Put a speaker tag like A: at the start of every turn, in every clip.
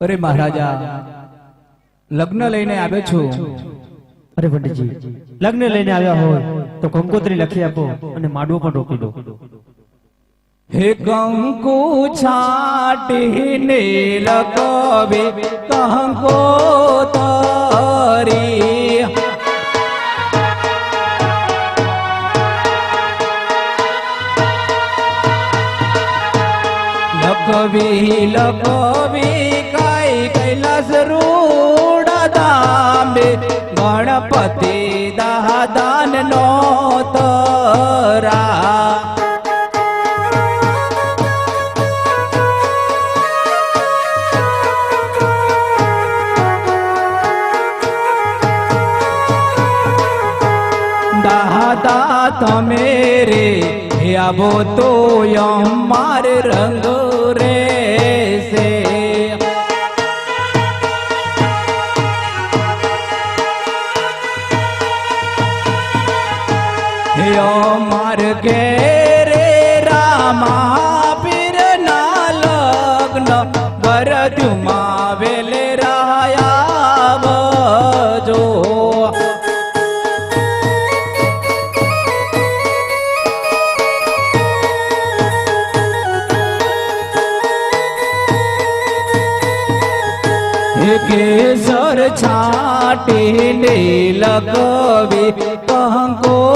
A: અરે મહારાજા લગ્ન લઈને આવ્યો છું.
B: અરે પંડિતજી લગ્ન લઈને આવ્યા હોય તો કંકોત્રી લખી આપો અને માડવો પણ રોકી દો.
A: હે કંકુ છાટીને લગવે કંકોતરી. લખવી લખવી કાઈ કૈલાસ રૂડ દામે ગણપતિ દાદાન નો તરા. દાદા તમે રે આવો તો અમાર રંગ લગ્ન વરદ્યુમાં વેલે રહ્યા જો કેસર છાટીને લગવી કંકોતરી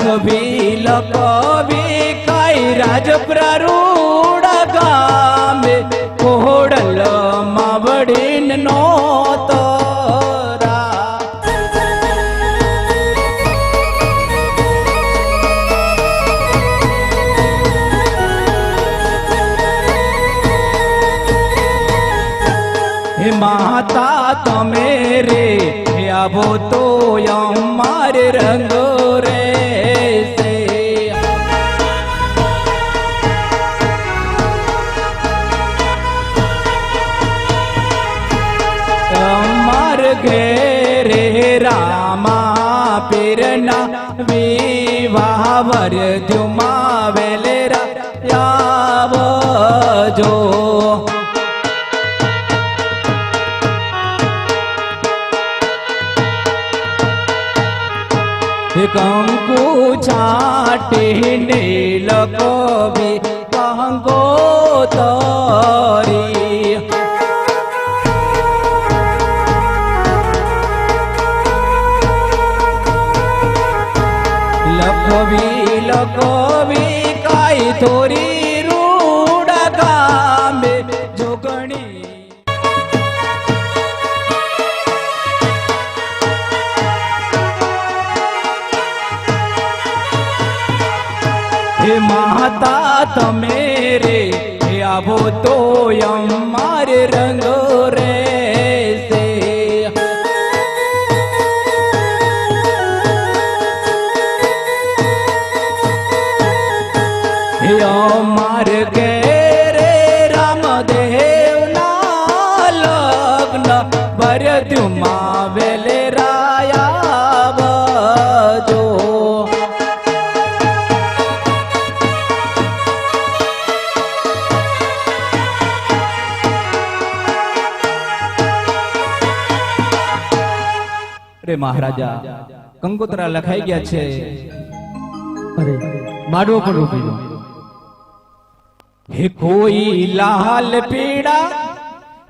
A: લખવી લખવી કાઈ રાજ પ્રરૂઢ ગામે? કોડલ માવડીન નો માતા, તમે રે આવો તો અમારે રંગ રામા પીરના વિવાહ વર દ્યુમા વેલેરા આવજો કંકુ છાટીને કંગો કંકોતરી લખવી કવિ કાઈ થોરી રૂડ ગામે જોગણી હે માતા તમે રે આવો તો અમાર અરે મહારાજા? કંકોત્રા લખાઈ ગયા છે.
B: અરે માડવો પણ ઊભી દો
A: હે કોઈ લાલ પીડા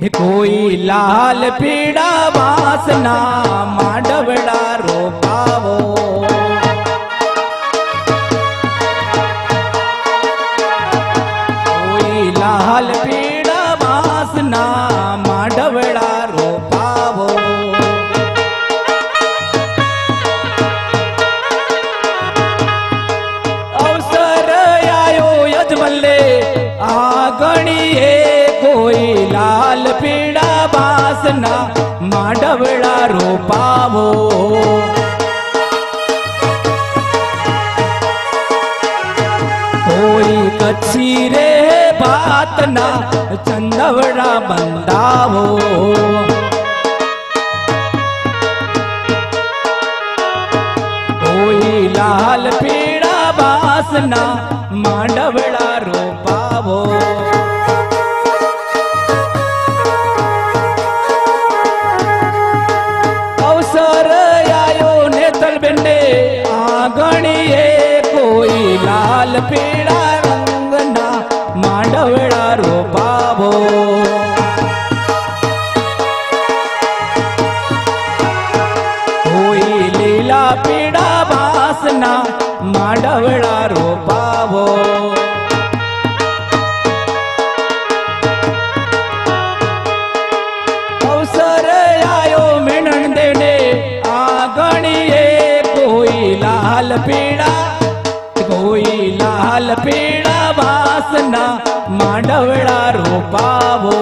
A: હે કોઈ લાલ પીડા વાસના માડવડા રોપાવો નાથના માંડવડા રોપાવો કોઈ કચ્છી રે ભાતના ચંદવડા બંધાવો કોઈ લાલ પીળા બાસના માંડવડા આંગણીએ કોઈ લાલ પીળા રંગના માંડવડા રોપાવો. કોઈ લીલા પીળા વાસના માંડવડા લાલ પીળા કોઈ લાલ પીળા વાસના માંડવડા રોપાવો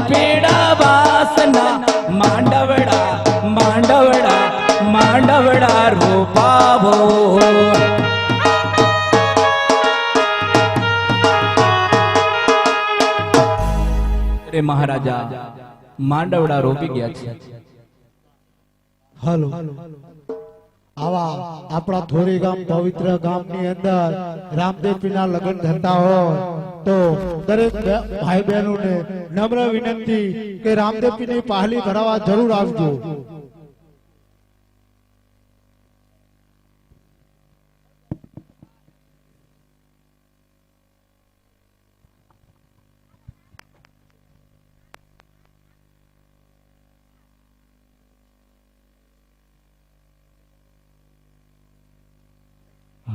A: પીડા વાસના માંડવડા માંડવડા માંડવડા રૂપાવો. રે મહારાજા માંડવડા રોપી ગયા છે.
C: હાલો. આવા આપણા ધોરી ગામ પવિત્ર ગામની અંદર રામદેવપીના લગ્ન થતા હોય તો દરેક ભાઈ બહેનોને નમ્ર વિનંતી કે રામદેવપીની પાહલી ભરાવા જરૂર આવજો.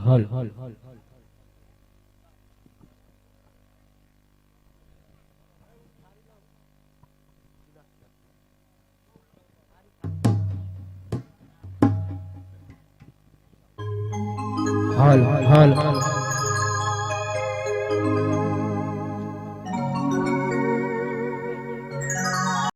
B: હલ. હલ હલ